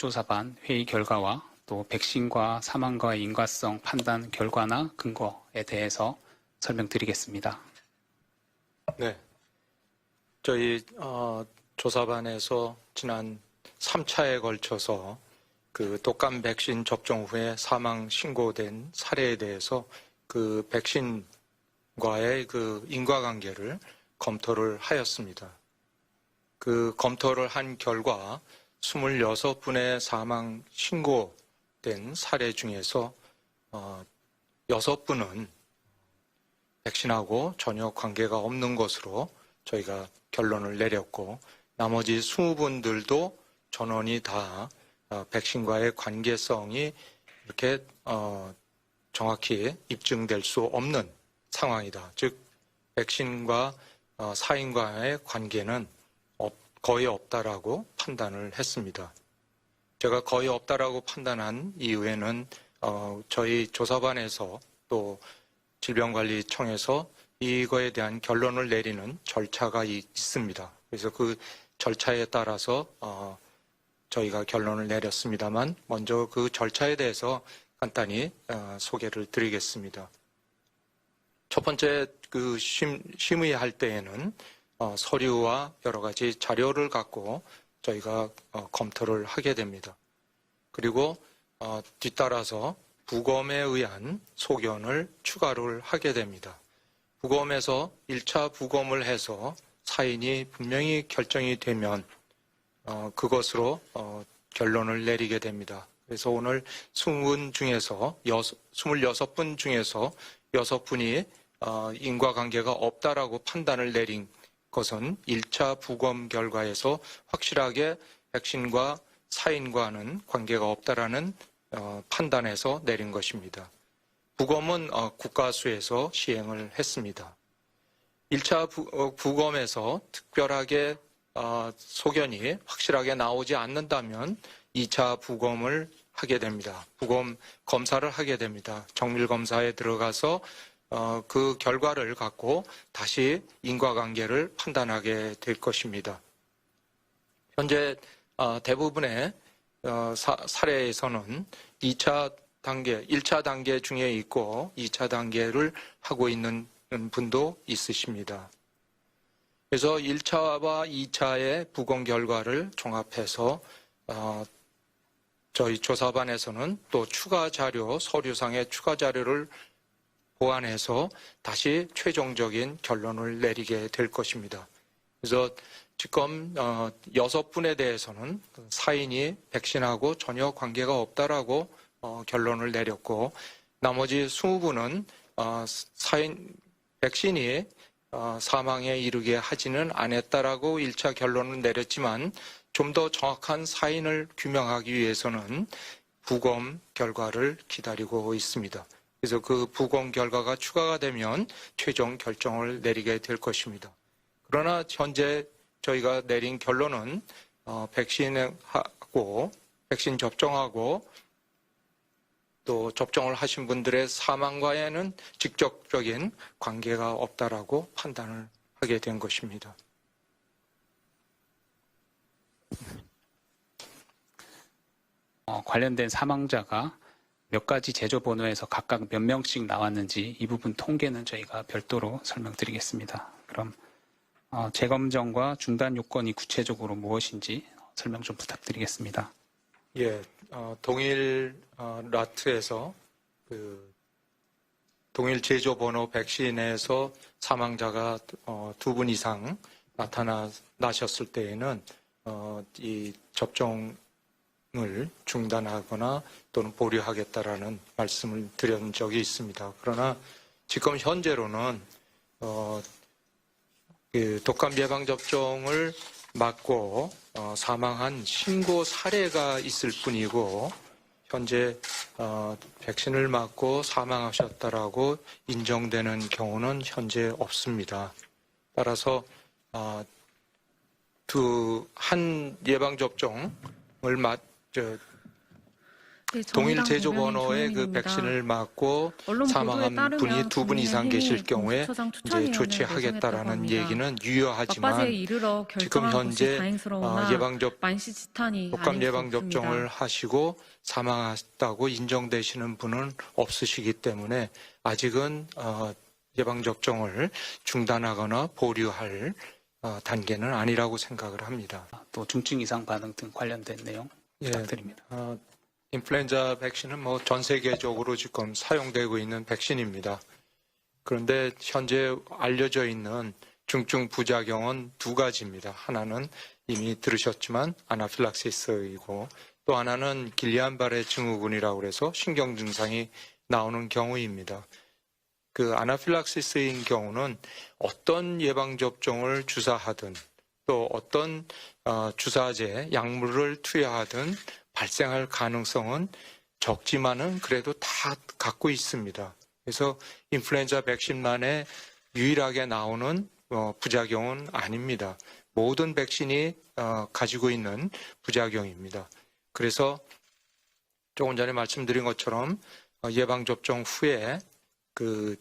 조사반 회의 결과와 또 백신과 사망과의 인과성 판단 결과나 근거에 대해서 설명드리겠습니다. 네. 저희 어, 조사반에서 지난 3차에 걸쳐서 그 독감 백신 접종 후에 사망 신고된 사례에 대해서 그 백신과의 그 인과관계를 검토를 하였습니다. 그 검토를 한 결과 26분의 사망 신고된 사례 중에서 어, 6분은 백신하고 전혀 관계가 없는 것으로 저희가 결론을 내렸고 나머지 20분들도 전원이 다 어, 백신과의 관계성이 이렇게 어, 정확히 입증될 수 없는 상황이다. 즉 백신과 어, 사인과의 관계는 없- 거의 없다라고 판단을 했습니다. 제가 거의 없다라고 판단한 이유에는 어, 저희 조사반에서 또 질병관리청에서 이거에 대한 결론을 내리는 절차가 이- 있습니다. 그래서 그 절차에 따라서 어, 저희가 결론을 내렸습니다만 먼저 그 절차에 대해서 간단히 어, 소개를 드리겠습니다. 첫 번째 그 심, 심의할 때에는 어, 서류와 여러 가지 자료를 갖고 저희가 어, 검토를 하게 됩니다. 그리고 어, 뒤따라서 부검에 의한 소견을 추가를 하게 됩니다. 부검에서 1차 부검을 해서 사인이 분명히 결정이 되면 어, 그것으로 어, 결론을 내리게 됩니다. 그래서 오늘 20분 중에서 여섯, 26분 중에서 6분이 어, 인과관계가 없다라고 판단을 내린 것은 1차 부검 결과에서 확실하게 백신과 사인과는 관계가 없다라는 어, 판단에서 내린 것입니다. 부검은 어, 국가수에서 시행을 했습니다. 1차 부, 어, 부검에서 특별하게 어, 소견이 확실하게 나오지 않는다면 2차 부검을 하게 됩니다. 부검 검사를 하게 됩니다. 정밀 검사에 들어가서 어, 그 결과를 갖고 다시 인과관계를 판단하게 될 것입니다. 현재 어, 대부분의 어, 사, 사례에서는 2차 단계, 1차 단계 중에 있고 2차 단계를 하고 있는 분도 있으십니다. 그래서 1차와 2차의 부검 결과를 종합해서 어, 저희 조사반에서는 또 추가 자료, 서류상의 추가 자료를 보완해서 다시 최종적인 결론을 내리게 될 것입니다. 그래서 지금 어, 여섯 분에 대해서는 사인이 백신하고 전혀 관계가 없다라고 어, 결론을 내렸고 나머지 20분은 어, 사인 백신이 어, 사망에 이르게 하지는 않았다라고 1차 결론을 내렸지만 좀 더 정확한 사인을 규명하기 위해서는 부검 결과를 기다리고 있습니다. 그래서 그 부검 결과가 추가가 되면 최종 결정을 내리게 될 것입니다. 그러나 현재 저희가 내린 결론은 어, 백신하고 백신 접종하고 또 접종을 하신 분들의 사망과에는 직접적인 관계가 없다라고 판단을 하게 된 것입니다. 어, 관련된 사망자가 몇 가지 제조 번호에서 각각 몇 명씩 나왔는지 이 부분 통계는 저희가 별도로 설명드리겠습니다. 그럼 어, 재검정과 중단 요건이 구체적으로 무엇인지 설명 좀 부탁드리겠습니다. 예, 어, 동일 어, 라트에서 그 동일 제조 번호 백신에서 사망자가 어, 두분 이상 나타나셨을 때에는 어, 이 접종 을 중단하거나 또는 보류하겠다라는 말씀을 드린 적이 있습니다. 그러나 지금 현재로는 어, 그 독감 예방 접종을 맞고 어, 사망한 신고 사례가 있을 뿐이고 현재 어, 백신을 맞고 사망하셨다라고 인정되는 경우는 현재 없습니다. 따라서 어, 두한 예방 접종을 맞 저, 네, 동일 제조 번호의 그. 백신을 맞고 사망한 분이 두 분 이상 계실 경우에 이제 조치하겠다라는. 얘기는 유효하지만 지금 현재 어, 예방접 만시 지탄이 독감 예방. 접종을 하시고 사망하셨다고 인정되시는 분은 없으시기 때문에 아직은 어, 예방 접종을 중단하거나 보류할 어, 단계는 아니라고 생각을 합니다. 또 중증 이상 반응 등 관련된 내용 예, 부탁드립니다. 어, 인플루엔자 백신은 뭐 전 세계적으로 지금 사용되고 있는 백신입니다. 그런데 현재 알려져 있는 중증 부작용은 두 가지입니다. 하나는 이미 들으셨지만 아나필락시스이고 또 하나는 길리안발의 증후군이라고 해서 신경 증상이 나오는 경우입니다. 그 아나필락시스인 경우는 어떤 예방 접종을 주사하든 또 어떤 어, 주사제 약물을 투여하든 발생할 가능성은 적지만은 그래도 다 갖고 있습니다. 그래서 인플루엔자 백신만에 유일하게 나오는 어, 부작용은 아닙니다. 모든 백신이 어, 가지고 있는 부작용입니다. 그래서 조금 전에 말씀드린 것처럼 어, 예방 접종 후에 그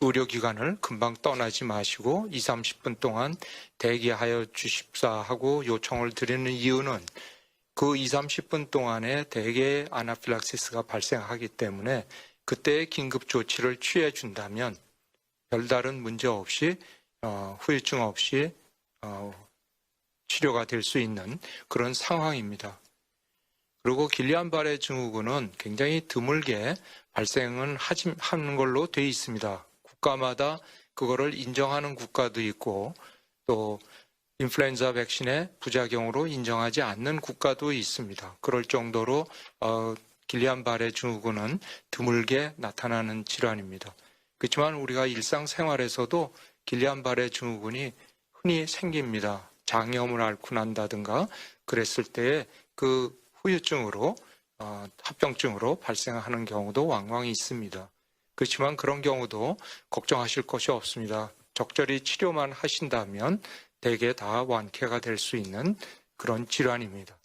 의료기관을 금방 떠나지 마시고 2, 30분 동안 대기하여 주십사 하고 요청을 드리는 이유는 그 2, 30분 동안에 대개 아나필락시스가 발생하기 때문에 그때 긴급 조치를 취해 준다면 별다른 문제 없이 어, 후유증 없이 어, 치료가 될 수 있는 그런 상황입니다. 그리고 길리안발의 증후군은 굉장히 드물게 발생은 하는 걸로 돼 있습니다. 국가마다 그거를 인정하는 국가도 있고 또 인플루엔자 백신의 부작용으로 인정하지 않는 국가도 있습니다. 그럴 정도로 어, 길리안발의 증후군은 드물게 나타나는 질환입니다. 그렇지만 우리가 일상생활에서도 길리안발의 증후군이 흔히 생깁니다. 장염을 앓고 난다든가 그랬을 때에 그 후유증으로 어, 합병증으로 발생하는 경우도 왕왕 있습니다. 그렇지만 그런 경우도 걱정하실 것이 없습니다. 적절히 치료만 하신다면 대개 다 완쾌가 될 수 있는 그런 질환입니다.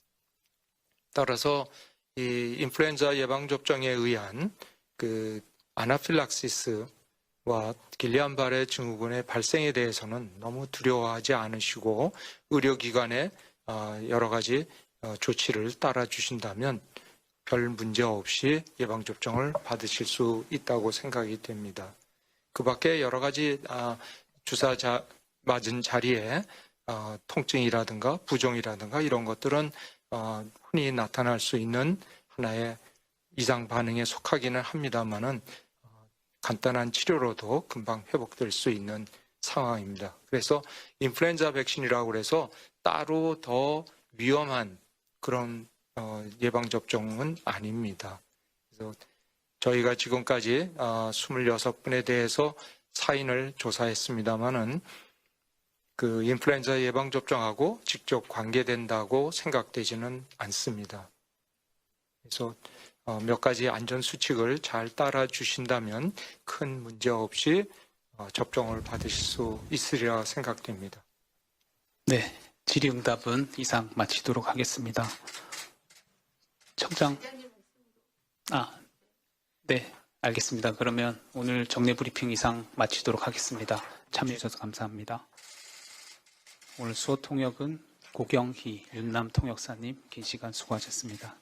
따라서 이 인플루엔자 예방 접종에 의한 그 아나필락시스와 길리안발의 증후군의 발생에 대해서는 너무 두려워하지 않으시고 의료기관의 어, 여러 가지 어, 조치를 따라 주신다면 별 문제 없이 예방 접종을 받으실 수 있다고 생각이 됩니다. 그 밖에 여러 가지 아, 주사 자, 맞은 자리에 어, 통증이라든가 부종이라든가 이런 것들은 어, 흔히 나타날 수 있는 하나의 이상 반응에 속하기는 합니다만은 어, 간단한 치료로도 금방 회복될 수 있는 상황입니다. 그래서 인플루엔자 백신이라고 해서 따로 더 위험한 그런 어, 예방 접종은 아닙니다. 그래서 저희가 지금까지 어, 26분에 대해서 사인을 조사했습니다마는 그 인플루엔자 예방 접종하고 직접 관계된다고 생각되지는 않습니다. 그래서 어, 몇 가지 안전 수칙을 잘 따라 주신다면 큰 문제 없이 어, 접종을 받으실 수 있으리라 생각됩니다. 네, 질의응답은 이상 마치도록 하겠습니다. 청장. 아, 네, 알겠습니다. 그러면 오늘 정례 브리핑 이상 마치도록 하겠습니다. 참여해 주셔서 감사합니다. 오늘 수호 통역은 고경희 윤남 통역사님 긴 시간 수고하셨습니다.